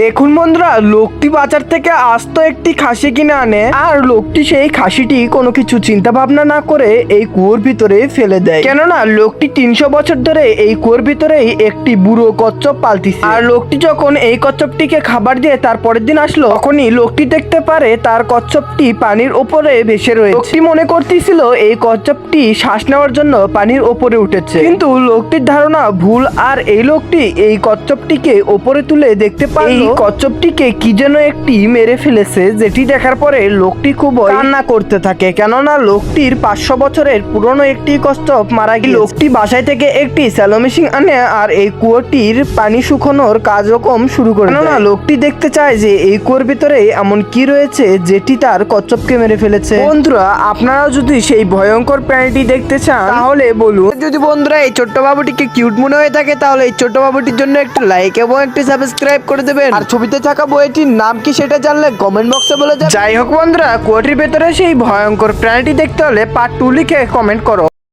দেখুন বন্ধুরা, লোকটি বাজার থেকে আস্ত একটি খাসি কিনে আনে, আর লোকটি সেই খাসিটি কোনো কিছু চিন্তা ভাবনা না করে এই কুয়োর ভিতরে ফেলে দেয়। কেননা, লোকটি তিনশো বছর ধরে এই কুয়োর ভিতরেই একটি বুড়ো কচ্ছপ পালতিছে। আর লোকটি যখন এই কচ্ছপটিকে খাবার দিয়ে তার পরের দিন আসলো, তখনই লোকটি দেখতে পারে তার কচ্ছপটি পানির ওপরে ভেসে রয়েছে। লোকটি মনে করতেছিল, এই কচ্ছপটি শ্বাস নেওয়ার জন্য পানির ওপরে উঠেছে। কিন্তু লোকটির ধারণা ভুল, আর এই লোকটি এই কচ্ছপটিকে ওপরে তুলে দেখতে পারল এই কচ্ছপটিকে কি যেন একটি মেরে ফেলেছে, যেটি দেখার পরে লোকটি খুব কান্না করতে থাকে। কেননা লোকটির পাঁচশো বছরের পুরনো একটি কচ্ছপ মারা গিয়ে লোকটি বাসায় থেকে একটি স্যালো মেশিন আনে আর এই কুয়োটির পানি শুকানোর কার্যক্রম শুরু করে কেননা লোকটি দেখতে চায় যে এই কুয়োর ভিতরে এমন কি রয়েছে, যেটি তার কচ্ছপকে মেরে ফেলেছে। বন্ধুরা আপনারাও যদি সেই ভয়ঙ্কর প্রাণীটি দেখতে চান, তাহলে বলুন। যদি বন্ধুরা এই ছোট্ট বাবুটিকে কিউট মনে হয়ে থাকে, তাহলে এই ছোট্ট বাবুটির জন্য একটা লাইক এবং একটি সাবস্ক্রাইব করে দেবেন। আর ছবিতে থাকা বইটির নাম কি সেটা জানলে কমেন্ট বক্সে বলে যাই হোক বন্ধুরা, কুয়াটির ভেতরে সেই ভয়ঙ্কর প্রাণীটি দেখতে হলে পার্ট টু লিখে কমেন্ট করো।